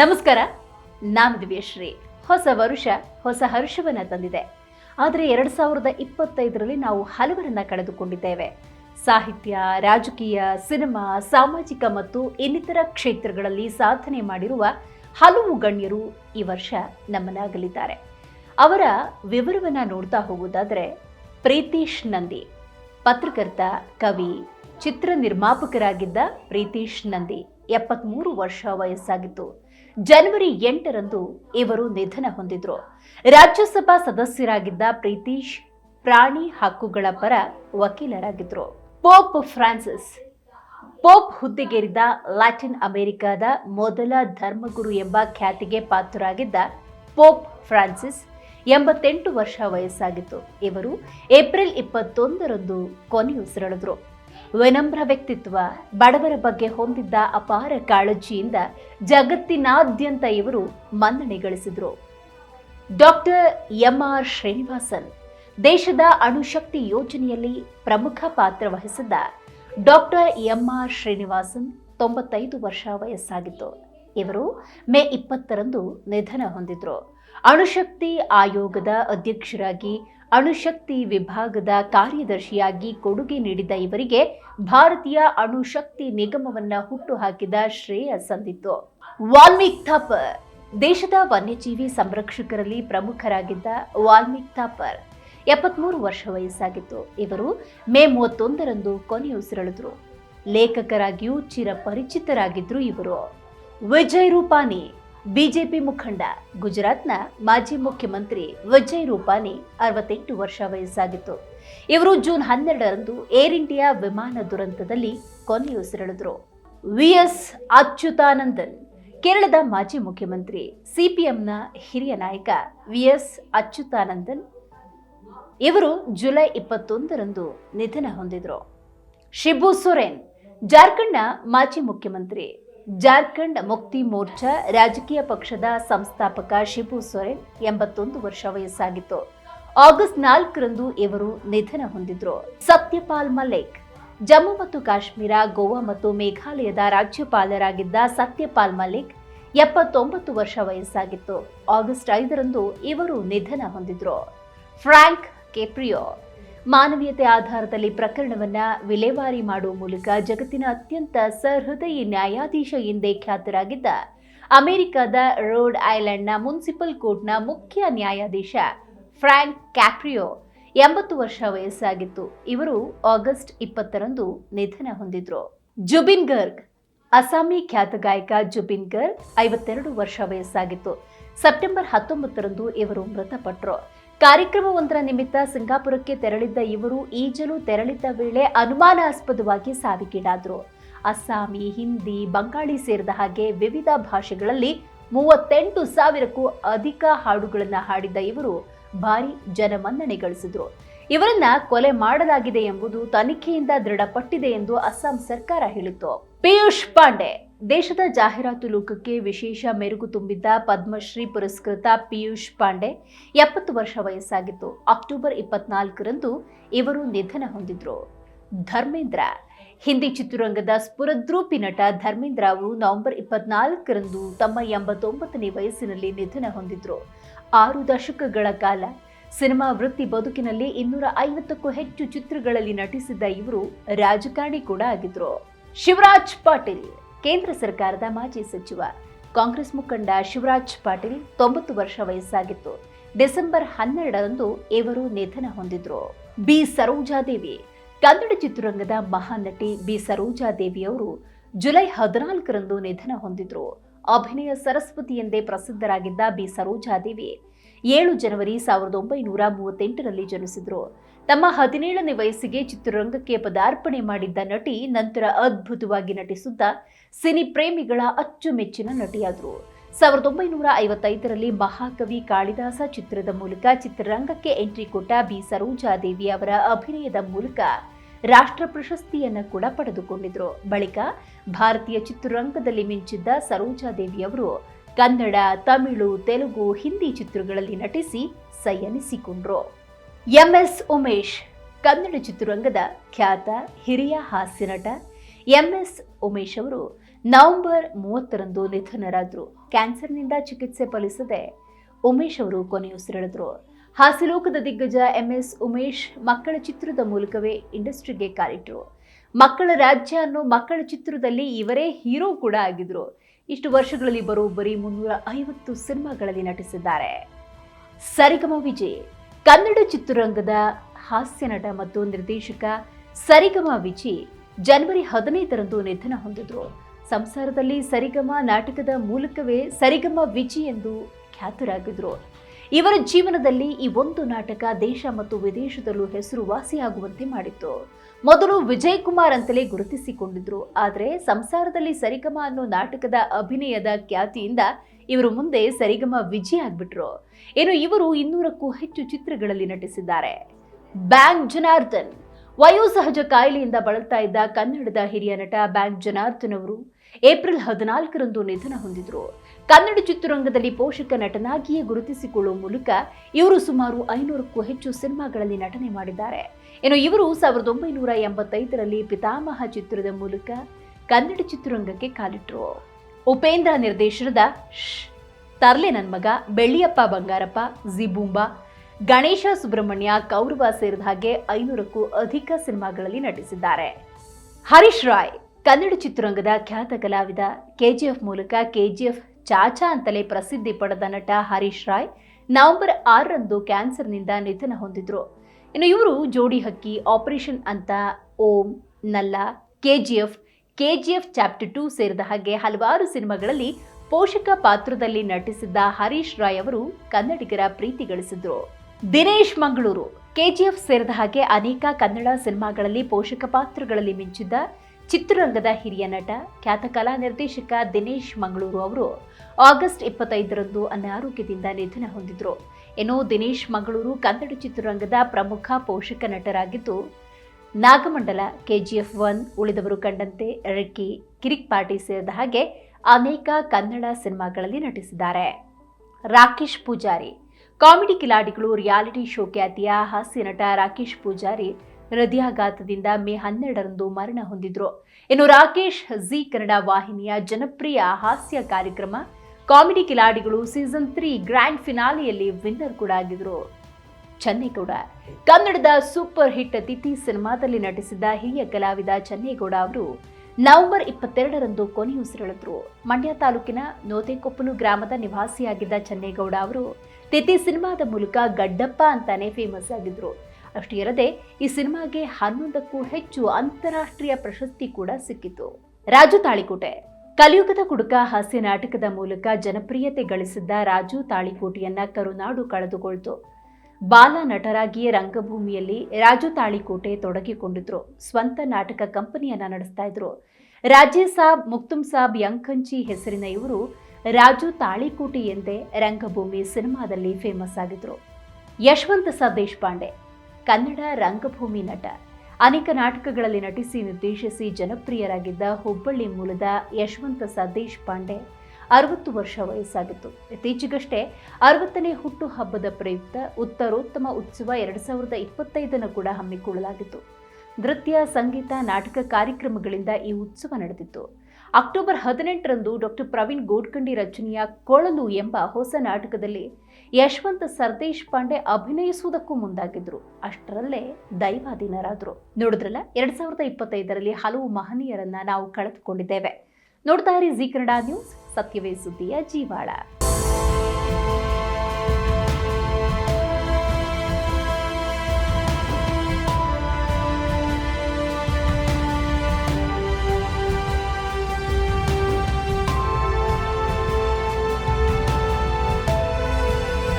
ನಮಸ್ಕಾರ, ನಾನು ದಿವ್ಯಶ್ರೀ. ಹೊಸ ವರುಷ, ಹೊಸ ಹರ್ಷವನ್ನು ತಂದಿದೆ. ಆದರೆ ಎರಡು ಸಾವಿರದ ಇಪ್ಪತ್ತೈದರಲ್ಲಿ ನಾವು ಹಲವರನ್ನ ಕಳೆದುಕೊಂಡಿದ್ದೇವೆ. ಸಾಹಿತ್ಯ, ರಾಜಕೀಯ, ಸಿನಿಮಾ, ಸಾಮಾಜಿಕ ಮತ್ತು ಇನ್ನಿತರ ಕ್ಷೇತ್ರಗಳಲ್ಲಿ ಸಾಧನೆ ಮಾಡಿರುವ ಹಲವು ಗಣ್ಯರು ಈ ವರ್ಷ ನಮ್ಮನಾಗಲಿದ್ದಾರೆ ಅವರ ವಿವರವನ್ನ ನೋಡ್ತಾ ಹೋಗುವುದಾದರೆ ಪ್ರೀತೀಶ್ ನಂದಿ, ಪತ್ರಕರ್ತ, ಕವಿ, ಚಿತ್ರ ನಿರ್ಮಾಪಕರಾಗಿದ್ದ ಪ್ರೀತೀಶ್ ನಂದಿ, ಎಪ್ಪತ್ಮೂರು ವರ್ಷ ವಯಸ್ಸಾಗಿತ್ತು. ಜನವರಿ ಎಂಟರಂದು ಇವರು ನಿಧನ ಹೊಂದಿದ್ರು. ರಾಜ್ಯಸಭಾ ಸದಸ್ಯರಾಗಿದ್ದ ಪ್ರೀತೀಶ್ ಪ್ರಾಣಿ ಹಕ್ಕುಗಳ ಪರ ವಕೀಲರಾಗಿದ್ರು. ಪೋಪ್ ಫ್ರಾನ್ಸಿಸ್, ಪೋಪ್ ಹುದ್ದೆಗೇರಿದ ಲ್ಯಾಟಿನ್ ಅಮೆರಿಕಾದ ಮೊದಲ ಧರ್ಮಗುರು ಎಂಬ ಖ್ಯಾತಿಗೆ ಪಾತ್ರರಾಗಿದ್ದ ಪೋಪ್ ಫ್ರಾನ್ಸಿಸ್ ಎಂಬತ್ತೆಂಟು ವರ್ಷ ವಯಸ್ಸಾಗಿತ್ತು. ಇವರು ಏಪ್ರಿಲ್ ಇಪ್ಪತ್ತೊಂದರಂದು ಕೊನೆಯುಸಿರೆಳೆದ್ರು. ವಿನಮ್ರ ವ್ಯಕ್ತಿತ್ವ ಬಡವರ ಬಗ್ಗೆ ಹೊಂದಿದ್ದ ಅಪಾರ ಕಾಳಜಿಯಿಂದ ಜಗತ್ತಿನಾದ್ಯಂತ ಇವರು ಮನ್ನಣೆ ಗಳಿಸಿದ್ರು ಡಾಕ್ಟರ್ ಎಂ ಆರ್ ಶ್ರೀನಿವಾಸನ್ ದೇಶದ ಅಣುಶಕ್ತಿ ಯೋಜನೆಯಲ್ಲಿ ಪ್ರಮುಖ ಪಾತ್ರ ವಹಿಸಿದ್ದ ಡಾಕ್ಟರ್ ಎಂ ಆರ್ ಶ್ರೀನಿವಾಸನ್ ತೊಂಬತ್ತೈದು ವರ್ಷ ವಯಸ್ಸಾಗಿತ್ತು. ಇವರು ಮೇ ಇಪ್ಪತ್ತರಂದು ನಿಧನ ಹೊಂದಿದ್ರು. ಅಣುಶಕ್ತಿ ಆಯೋಗದ ಅಧ್ಯಕ್ಷರಾಗಿ ಅಣುಶಕ್ತಿ ವಿಭಾಗದ ಕಾರ್ಯದರ್ಶಿಯಾಗಿ ಕೊಡುಗೆ ನೀಡಿದ ಇವರಿಗೆ ಭಾರತೀಯ ಅಣುಶಕ್ತಿ ನಿಗಮವನ್ನ ಹುಟ್ಟುಹಾಕಿದ ಶ್ರೇಯ ಸಂದಿತ್ತು. ವಾಲ್ಮೀಕ್ ಥಾಪರ್, ದೇಶದ ವನ್ಯಜೀವಿ ಸಂರಕ್ಷಕರಲ್ಲಿ ಪ್ರಮುಖರಾಗಿದ್ದ ವಾಲ್ಮೀಕ್ ಥಾಪರ್, ಎಪ್ಪತ್ಮೂರು ವರ್ಷ ವಯಸ್ಸಾಗಿತ್ತು. ಇವರು ಮೇ ಮೂವತ್ತೊಂದರಂದು ಕೊನೆಯುಸಿರಳಿದ್ರು ಲೇಖಕರಾಗಿಯೂ ಚಿರಪರಿಚಿತರಾಗಿದ್ರು ಇವರು. ವಿಜಯ್ ರೂಪಾನಿ ಬಿಜೆಪಿ ಮುಖಂಡ ಗುಜರಾತ್ನ ಮಾಜಿ ಮುಖ್ಯಮಂತ್ರಿ ವಿಜಯ್ ರೂಪಾನಿ ಅರವತ್ತೆಂಟು ವರ್ಷ ವಯಸ್ಸಾಗಿತ್ತು. ಇವರು ಜೂನ್ ಹನ್ನೆರಡರಂದು ಏರ್ ಇಂಡಿಯಾ ವಿಮಾನ ದುರಂತದಲ್ಲಿ ಕೊನೆಯುಸಿರೆಳೆದ್ರು ವಿಎಸ್ ಅಚ್ಯುತಾನಂದನ್, ಕೇರಳದ ಮಾಜಿ ಮುಖ್ಯಮಂತ್ರಿ, ಸಿಪಿಎಂನ ಹಿರಿಯ ನಾಯಕ ವಿಎಸ್ ಅಚ್ಯುತಾನಂದನ್ ಇವರು ಜುಲೈ ಇಪ್ಪತ್ತೊಂದರಂದು ನಿಧನ ಹೊಂದಿದರು. ಶಿಬು ಸೊರೆನ್, ಜಾರ್ಖಂಡ್ನ ಮಾಜಿ ಮುಖ್ಯಮಂತ್ರಿ ಜಾರ್ಖಂಡ್ ಮುಕ್ತಿ ಮೋರ್ಚಾ ರಾಜಕೀಯ ಪಕ್ಷದ ಸಂಸ್ಥಾಪಕ ಶಿಬು ಸೊರೆನ್ ಎಂಬತ್ತೊಂದು ವರ್ಷ ವಯಸ್ಸಾಗಿತ್ತು. ಆಗಸ್ಟ್ ನಾಲ್ಕರಂದು ಇವರು ನಿಧನ ಹೊಂದಿದ್ರು. ಸತ್ಯಪಾಲ್ ಮಲೇಕ್ ಜಮ್ಮು ಮತ್ತು ಕಾಶ್ಮೀರ, ಗೋವಾ ಮತ್ತು ಮೇಘಾಲಯದ ರಾಜ್ಯಪಾಲರಾಗಿದ್ದ ಸತ್ಯಪಾಲ್ ಮಲಿಕ್ ಎಪ್ಪತ್ತೊಂಬತ್ತು ವರ್ಷ ವಯಸ್ಸಾಗಿತ್ತು. ಆಗಸ್ಟ್ ಐದರಂದು ಇವರು ನಿಧನ ಹೊಂದಿದ್ರು. ಫ್ರಾಂಕ್ ಕೆಪ್ರಿಯೋ ಮಾನವೀಯತೆ ಆಧಾರದಲ್ಲಿ ಪ್ರಕರಣವನ್ನ ವಿಲೇವಾರಿ ಮಾಡುವ ಮೂಲಕ ಜಗತ್ತಿನ ಅತ್ಯಂತ ಸಹೃದಯಿ ನ್ಯಾಯಾಧೀಶ ಎಂದೇ ಖ್ಯಾತರಾಗಿದ್ದ ಅಮೆರಿಕದ ರೋಡ್ ಐಲ್ಯಾಂಡ್ನ ಮುನ್ಸಿಪಲ್ ಕೋರ್ಟ್ನ ಮುಖ್ಯ ನ್ಯಾಯಾಧೀಶ ಫ್ರಾಂಕ್ ಕ್ಯಾಪ್ರಿಯೋ ಎಂಬತ್ತು ವರ್ಷ ವಯಸ್ಸಾಗಿತ್ತು. ಇವರು ಆಗಸ್ಟ್ ಇಪ್ಪತ್ತರಂದು ನಿಧನ ಹೊಂದಿದ್ರು. ಜುಬಿನ್ ಗರ್ಗ್, ಅಸ್ಸಾಮಿ ಖ್ಯಾತ ಗಾಯಕ ಜುಬಿನ್ ಗರ್ಗ್ ಐವತ್ತೆರಡು ವರ್ಷ ವಯಸ್ಸಾಗಿತ್ತು. ಸೆಪ್ಟೆಂಬರ್ ಹತ್ತೊಂಬತ್ತರಂದು ಇವರು ಮೃತಪಟ್ಟರು ಕಾರ್ಯಕ್ರಮವೊಂದರ ನಿಮಿತ್ತ ಸಿಂಗಾಪುರಕ್ಕೆ ತೆರಳಿದ್ದ ಇವರು ಈಜಲು ತೆರಳಿದ್ದ ವೇಳೆ ಅನುಮಾನಾಸ್ಪದವಾಗಿ ಸಾವಿಗೀಡಾದರು. ಅಸ್ಸಾಮಿ, ಹಿಂದಿ, ಬಂಗಾಳಿ ಸೇರಿದ ಹಾಗೆ ವಿವಿಧ ಭಾಷೆಗಳಲ್ಲಿ ಮೂವತ್ತೆಂಟು ಸಾವಿರಕ್ಕೂ ಅಧಿಕ ಹಾಡುಗಳನ್ನು ಹಾಡಿದ್ದ ಇವರು ಭಾರಿ ಜನಮನ್ನಣೆ ಗಳಿಸಿದ್ರು ಇವರನ್ನ ಕೊಲೆ ಮಾಡಲಾಗಿದೆ ಎಂಬುದು ತನಿಖೆಯಿಂದ ದೃಢಪಟ್ಟಿದೆ ಎಂದು ಅಸ್ಸಾಂ ಸರ್ಕಾರ ಹೇಳಿತ್ತು. ಪಿಯೂಷ್ ಪಾಂಡೆ ದೇಶದ ಜಾಹೀರಾತು ಲೋಕಕ್ಕೆ ವಿಶೇಷ ಮೆರುಗು ತುಂಬಿದ್ದ ಪದ್ಮಶ್ರೀ ಪುರಸ್ಕೃತ ಪಿಯೂಷ್ ಪಾಂಡೆ ಎಪ್ಪತ್ತು ವರ್ಷ ವಯಸ್ಸಾಗಿತ್ತು. ಅಕ್ಟೋಬರ್ ಇಪ್ಪತ್ನಾಲ್ಕರಂದು ಇವರು ನಿಧನ ಹೊಂದಿದ್ರು. ಧರ್ಮೇಂದ್ರ. ಹಿಂದಿ ಚಿತ್ರರಂಗದ ಸ್ಫುರದ್ರೂಪಿ ನಟ ಧರ್ಮೇಂದ್ರ ಅವರು ನವೆಂಬರ್ ಇಪ್ಪತ್ನಾಲ್ಕರಂದು ತಮ್ಮ ಎಂಬತ್ತೊಂಬತ್ತನೇ ವಯಸ್ಸಿನಲ್ಲಿ ನಿಧನ ಹೊಂದಿದ್ರು. ಆರು ದಶಕಗಳ ಕಾಲ ಸಿನಿಮಾ ವೃತ್ತಿ ಬದುಕಿನಲ್ಲಿ ಇನ್ನೂರ ಐವತ್ತಕ್ಕೂ ಹೆಚ್ಚು ಚಿತ್ರಗಳಲ್ಲಿ ನಟಿಸಿದ್ದ ಇವರು ರಾಜಕಾರಣಿ ಕೂಡ ಆಗಿದ್ರು. ಶಿವರಾಜ್ ಪಾಟೀಲ್. ಕೇಂದ್ರ ಸರ್ಕಾರದ ಮಾಜಿ ಸಚಿವ. ಕಾಂಗ್ರೆಸ್ ಮುಖಂಡ ಶಿವರಾಜ್ ಪಾಟೀಲ್ ತೊಂಬತ್ತು ವರ್ಷ ವಯಸ್ಸಾಗಿತ್ತು. ಡಿಸೆಂಬರ್ ಹನ್ನೆರಡರಂದು ಇವರು ನಿಧನ ಹೊಂದಿದ್ರು. ಬಿ. ಸರೋಜಾದೇವಿ. ಕನ್ನಡ ಚಿತ್ರರಂಗದ ಮಹಾನ್ ನಟಿ ಬಿ. ಸರೋಜಾದೇವಿಯವರು ಜುಲೈ ಹದಿನಾಲ್ಕರಂದು ನಿಧನ ಹೊಂದಿದ್ರು. ಅಭಿನಯ ಸರಸ್ವತಿ ಎಂದೇ ಪ್ರಸಿದ್ಧರಾಗಿದ್ದ ಬಿ. ಸರೋಜಾದೇವಿ ಏಳು ಜನವರಿ ಸಾವಿರದ ಒಂಬೈನೂರ ಮೂವತ್ತೆಂಟರಲ್ಲಿ ಜನಿಸಿದ್ರು. ತಮ್ಮ ಹದಿನೇಳನೇ ವಯಸ್ಸಿಗೆ ಚಿತ್ರರಂಗಕ್ಕೆ ಪದಾರ್ಪಣೆ ಮಾಡಿದ್ದ ನಟಿ ನಂತರ ಅದ್ಭುತವಾಗಿ ನಟಿಸುತ್ತಾ ಸಿನಿ ಪ್ರೇಮಿಗಳ ಅಚ್ಚುಮೆಚ್ಚಿನ ನಟಿಯಾದರು. ಸಾವಿರದ ಒಂಬೈನೂರ ಐವತ್ತೈದರಲ್ಲಿ ಮಹಾಕವಿ ಕಾಳಿದಾಸ ಚಿತ್ರದ ಮೂಲಕ ಚಿತ್ರರಂಗಕ್ಕೆ ಎಂಟ್ರಿ ಕೊಟ್ಟ ಬಿ. ಸರೋಜಾದೇವಿ ಅವರ ಅಭಿನಯದ ಮೂಲಕ ರಾಷ್ಟ್ರ ಪ್ರಶಸ್ತಿಯನ್ನು ಕೂಡ ಪಡೆದುಕೊಂಡಿದ್ರು. ಬಳಿಕ ಭಾರತೀಯ ಚಿತ್ರರಂಗದಲ್ಲಿ ಮಿಂಚಿದ್ದ ಸರೋಜಾದೇವಿ ಅವರು ಕನ್ನಡ, ತಮಿಳು, ತೆಲುಗು, ಹಿಂದಿ ಚಿತ್ರಗಳಲ್ಲಿ ನಟಿಸಿ ಸೈಯನಿಸಿಕೊಂಡ್ರು. ಎಂಎಸ್ ಉಮೇಶ್, ಕನ್ನಡ ಚಿತ್ರರಂಗದ ಖ್ಯಾತ ಹಿರಿಯ ಹಾಸ್ಯ ನಟ ಎಂಎಸ್ ಉಮೇಶ್ ಅವರು ನವೆಂಬರ್ ಮೂವತ್ತರಂದು ನಿಧನರಾದರು. ಕ್ಯಾನ್ಸರ್ನಿಂದ ಚಿಕಿತ್ಸೆ ಫಲಿಸದೆ ಉಮೇಶ್ ಅವರು ಕೊನೆಯುಸಿರೆಳೆದರು ಹಾಸ್ಯಲೋಕದ ದಿಗ್ಗಜ ಎಂಎಸ್ ಉಮೇಶ್ ಮಕ್ಕಳ ಚಿತ್ರದ ಮೂಲಕವೇ ಇಂಡಸ್ಟ್ರಿಗೆ ಕಾಲಿಟ್ಟರು ಮಕ್ಕಳ ರಾಜ್ಯ ಅನ್ನೋ ಮಕ್ಕಳ ಚಿತ್ರದಲ್ಲಿ ಇವರೇ ಹೀರೋ ಕೂಡ ಆಗಿದ್ರು. ಇಷ್ಟು ವರ್ಷಗಳಲ್ಲಿ ಬರೋಬ್ಬರಿ ಮುನ್ನೂರ ಐವತ್ತು ಸಿನಿಮಾಗಳಲ್ಲಿ ನಟಿಸಿದ್ದಾರೆ. ಸರಿಗಮ ವಿಜಯ್ ಕನ್ನಡ ಚಿತ್ರರಂಗದ ಹಾಸ್ಯ ನಟ ಮತ್ತು ನಿರ್ದೇಶಕ ಸರಿಗಮ ವಿಜಿ ಜನವರಿ ಹದಿನೈದರಂದು ನಿಧನ ಹೊಂದಿದ್ರು. ಸಂಸಾರದಲ್ಲಿ ಸರಿಗಮ ನಾಟಕದ ಮೂಲಕವೇ ಸರಿಗಮ ವಿಜಿ ಎಂದು ಖ್ಯಾತರಾಗಿದ್ರು. ಇವರ ಜೀವನದಲ್ಲಿ ಈ ಒಂದು ನಾಟಕ ದೇಶ ಮತ್ತು ವಿದೇಶದಲ್ಲೂ ಹೆಸರುವಾಸಿಯಾಗುವಂತೆ ಮಾಡಿತ್ತು. ಮೊದಲು ವಿಜಯ್ ಕುಮಾರ್ ಅಂತಲೇ ಗುರುತಿಸಿಕೊಂಡಿದ್ರು, ಆದರೆ ಸಂಸಾರದಲ್ಲಿ ಸರಿಗಮ ಅನ್ನೋ ನಾಟಕದ ಅಭಿನಯದ ಖ್ಯಾತಿಯಿಂದ ಇವರು ಮುಂದೆ ಸರಿಗಮ ವಿಜಯ ಆಗ್ಬಿಟ್ರು. ಏನು ಇವರು ಇನ್ನೂರಕ್ಕೂ ಹೆಚ್ಚು ಚಿತ್ರಗಳಲ್ಲಿ ನಟಿಸಿದ್ದಾರೆ. ಬ್ಯಾಂಕ್ ಜನಾರ್ದನ್ ವಯೋಸಹಜ ಕಾಯಿಲೆಯಿಂದ ಬಳಲ್ತಾ ಇದ್ದ ಕನ್ನಡದ ಹಿರಿಯ ನಟ ಬ್ಯಾಂಕ್ ಜನಾರ್ದನ್ ಅವರು ಏಪ್ರಿಲ್ ಹದಿನಾಲ್ಕರಂದು ನಿಧನ ಹೊಂದಿದ್ರು. ಕನ್ನಡ ಚಿತ್ರರಂಗದಲ್ಲಿ ಪೋಷಕ ನಟನಾಗಿಯೇ ಗುರುತಿಸಿಕೊಳ್ಳುವ ಮೂಲಕ ಇವರು ಸುಮಾರು ಐನೂರಕ್ಕೂ ಹೆಚ್ಚು ಸಿನಿಮಾಗಳಲ್ಲಿ ನಟನೆ ಮಾಡಿದ್ದಾರೆ. ಇನ್ನು ಇವರು ಸಾವಿರದ ಒಂಬೈನೂರ ಎಂಬತ್ತೈದರಲ್ಲಿ ಪಿತಾಮಹ ಚಿತ್ರದ ಮೂಲಕ ಕನ್ನಡ ಚಿತ್ರರಂಗಕ್ಕೆ ಕಾಲಿಟ್ರು. ಉಪೇಂದ್ರ ನಿರ್ದೇಶನದ ಶ್, ತರ್ಲೆ ನನ್ನ ಮಗ ಬೆಳ್ಳಿಯಪ್ಪ ಬಂಗಾರಪ್ಪ ಜಿಬೂಂಬಾ ಗಣೇಶ ಸುಬ್ರಹ್ಮಣ್ಯ ಕೌರವ ಸೇರಿದ ಹಾಗೆ ಐನೂರಕ್ಕೂ ಅಧಿಕ ಸಿನಿಮಾಗಳಲ್ಲಿ ನಟಿಸಿದ್ದಾರೆ. ಹರೀಶ್ ರಾಯ್ ಕನ್ನಡ ಚಿತ್ರರಂಗದ ಖ್ಯಾತ ಕಲಾವಿದ ಕೆಜಿಎಫ್ ಮೂಲಕ ಕೆಜಿಎಫ್ ಚಾಚಾ ಅಂತಲೇ ಪ್ರಸಿದ್ಧಿ ಪಡೆದ ನಟ ಹರೀಶ್ ರಾಯ್ ನವೆಂಬರ್ ಆರರಂದು ಕ್ಯಾನ್ಸರ್ನಿಂದ ನಿಧನ ಹೊಂದಿದ್ರು. ಇನ್ನು ಇವರು ಜೋಡಿ ಹಕ್ಕಿ ಆಪರೇಷನ್ ಅಂತ ಓಂ ನಲ್ಲ ಕೆಜಿಎಫ್ ಕೆಜಿಎಫ್ ಚಾಪ್ಟರ್ ಟೂ ಸೇರಿದ ಹಾಗೆ ಹಲವಾರು ಸಿನಿಮಾಗಳಲ್ಲಿ ಪೋಷಕ ಪಾತ್ರದಲ್ಲಿ ನಟಿಸಿದ್ದ ಹರೀಶ್ ರಾಯ್ ಅವರು ಕನ್ನಡಿಗರ ಪ್ರೀತಿ ಗಳಿಸಿದ್ರು. ದಿನೇಶ್ ಮಂಗಳೂರು, ಕೆಜಿಎಫ್ ಸೇರಿದ ಹಾಗೆ ಅನೇಕ ಕನ್ನಡ ಸಿನಿಮಾಗಳಲ್ಲಿ ಪೋಷಕ ಪಾತ್ರಗಳಲ್ಲಿ ಮಿಂಚಿದ್ದ ಚಿತ್ರರಂಗದ ಹಿರಿಯ ನಟ, ಖ್ಯಾತ ಕಲಾ ನಿರ್ದೇಶಕ ದಿನೇಶ್ ಮಂಗಳೂರು ಅವರು ಆಗಸ್ಟ್ ಇಪ್ಪತ್ತೈದರಂದು ಅನಾರೋಗ್ಯದಿಂದ ನಿಧನ ಹೊಂದಿದ್ರು. ಇನ್ನು ದಿನೇಶ್ ಮಂಗಳೂರು ಕನ್ನಡ ಚಿತ್ರರಂಗದ ಪ್ರಮುಖ ಪೋಷಕ ನಟರಾಗಿದ್ದು ನಾಗಮಂಡಲ, ಕೆಜಿಎಫ್ ಒನ್ ಉಳಿದವರು ಕಂಡಂತೆ ರಿಕ್ಕಿ ಕಿರಿಕ್ ಪಾರ್ಟಿ ಸೇರಿದ ಹಾಗೆ ಅನೇಕ ಕನ್ನಡ ಸಿನಿಮಾಗಳಲ್ಲಿ ನಟಿಸಿದ್ದಾರೆ. ರಾಕೇಶ್ ಪೂಜಾರಿ, ಕಾಮಿಡಿ ಕಿಲಾಡಿಗಳು ರಿಯಾಲಿಟಿ ಶೋ ಖ್ಯಾತಿಯ ಹಾಸ್ಯ ನಟ ರಾಕೇಶ್ ಪೂಜಾರಿ ಹೃದಯಾಘಾತದಿಂದ ಮೇ ಹನ್ನೆರಡರಂದು ಮರಣ ಹೊಂದಿದ್ರು. ಇನ್ನು ರಾಕೇಶ್ ಜಿ ಕನ್ನಡ ವಾಹಿನಿಯ ಜನಪ್ರಿಯ ಹಾಸ್ಯ ಕಾರ್ಯಕ್ರಮ ಕಾಮಿಡಿ ಕಿಲಾಡಿಗಳು ಸೀಸನ್ ತ್ರೀ ಗ್ರ್ಯಾಂಡ್ ಫಿನಾಲಿಯಲ್ಲಿ ವಿನ್ನರ್ ಕೂಡ ಆಗಿದ್ರು. ಚನ್ನೇಗೌಡ ಕನ್ನಡದ ಸೂಪರ್ ಹಿಟ್ ತಿಥಿ ಸಿನಿಮಾದಲ್ಲಿ ನಟಿಸಿದ್ದ ಹಿರಿಯ ಕಲಾವಿದ ಚನ್ನೇಗೌಡ ಅವರು ನವೆಂಬರ್ ಇಪ್ಪತ್ತೆರಡರಂದು ಕೊನೆಯುಸಿರೆಳೆದರು ಮಂಡ್ಯ ತಾಲೂಕಿನ ನೋತೆಕೊಪ್ಪಲು ಗ್ರಾಮದ ನಿವಾಸಿಯಾಗಿದ್ದ ಚನ್ನೇಗೌಡ ಅವರು ತಿಥಿ ಸಿನಿಮಾದ ಮೂಲಕ ಗಡ್ಡಪ್ಪ ಅಂತಾನೆ ಫೇಮಸ್ ಆಗಿದ್ರು. ಅಷ್ಟೇ ಇರದೆ, ಈ ಸಿನಿಮಾಗೆ ಹನ್ನೊಂದಕ್ಕೂ ಹೆಚ್ಚು ಅಂತಾರಾಷ್ಟ್ರೀಯ ಪ್ರಶಸ್ತಿ ಕೂಡ ಸಿಕ್ಕಿತು ರಾಜು ತಾಳಿಕೋಟೆ. ಕಲಿಯುಗದ ಕುಡುಕ ಹಾಸ್ಯ ನಾಟಕದ ಮೂಲಕ ಜನಪ್ರಿಯತೆ ಗಳಿಸಿದ್ದ ರಾಜು ತಾಳಿಕೋಟೆಯನ್ನ ಕರುನಾಡು ಕಳೆದುಕೊಳ್ತು. ಬಾಲ ನಟರಾಗಿಯೇ ರಂಗಭೂಮಿಯಲ್ಲಿ ರಾಜು ತಾಳಿಕೋಟೆ ತೊಡಗಿಕೊಂಡಿದ್ರು. ಸ್ವಂತ ನಾಟಕ ಕಂಪನಿಯನ್ನ ನಡೆಸ್ತಾ ಇದ್ರು. ರಾಜೇ ಸಾಬ್, ಮುಕ್ತುಂ ಸಾಬ್, ಯಂಕಂಚಿ ಹೆಸರಿನ ಇವರು ರಾಜು ತಾಳಿಕೋಟೆ ಎಂದೇ ರಂಗಭೂಮಿ ಸಿನಿಮಾದಲ್ಲಿ ಫೇಮಸ್ ಆಗಿದ್ರು. ಯಶವಂತ ಸ ದೇಶಪಾಂಡೆ, ಕನ್ನಡ ರಂಗಭೂಮಿ ನಟ. ಅನೇಕ ನಾಟಕಗಳಲ್ಲಿ ನಟಿಸಿ ನಿರ್ದೇಶಿಸಿ ಜನಪ್ರಿಯರಾಗಿದ್ದ ಹುಬ್ಬಳ್ಳಿ ಮೂಲದ ಯಶವಂತ ಸ ದೇಶಪಾಂಡೆ ಅರವತ್ತು ವರ್ಷ ವಯಸ್ಸಾಗಿತ್ತು. ಇತ್ತೀಚೆಗಷ್ಟೇ ಅರವತ್ತನೇ ಹುಟ್ಟು ಹಬ್ಬದ ಪ್ರಯುಕ್ತ ಉತ್ತರೋತ್ತಮ ಉತ್ಸವ ಎರಡು ಸಾವಿರದ ಇಪ್ಪತ್ತೈದನ್ನು ಕೂಡ ಹಮ್ಮಿಕೊಳ್ಳಲಾಗಿತ್ತು. ನೃತ್ಯ, ಸಂಗೀತ, ನಾಟಕ ಕಾರ್ಯಕ್ರಮಗಳಿಂದ ಈ ಉತ್ಸವ ನಡೆದಿತ್ತು. ಅಕ್ಟೋಬರ್ ಹದಿನೆಂಟರಂದು ಡಾಕ್ಟರ್ ಪ್ರವೀಣ್ ಗೋಡ್ಕಂಡಿ ರಚನೆಯ ಕೊಳಲು ಎಂಬ ಹೊಸ ನಾಟಕದಲ್ಲಿ ಯಶವಂತ ಸರ್ದೇಶ್ ಪಾಂಡೆ ಅಭಿನಯಿಸುವುದಕ್ಕೂ ಮುಂದಾಗಿದ್ರು ಅಷ್ಟರಲ್ಲೇ ದೈವಾಧೀನರಾದರು. ನೋಡಿದ್ರಲ್ಲ, ಎರಡ್ ಸಾವಿರದ ಇಪ್ಪತ್ತೈದರಲ್ಲಿ ಹಲವು ಮಹನೀಯರನ್ನ ನಾವು ಕಳೆದುಕೊಂಡಿದ್ದೇವೆ. ನೋಡ್ತಾ ಇರಿ ಜಿ ಕನ್ನಡ ನ್ಯೂಸ್. ಸತ್ಯವೇ ಸುದ್ದಿಯ ಜೀವಾಳ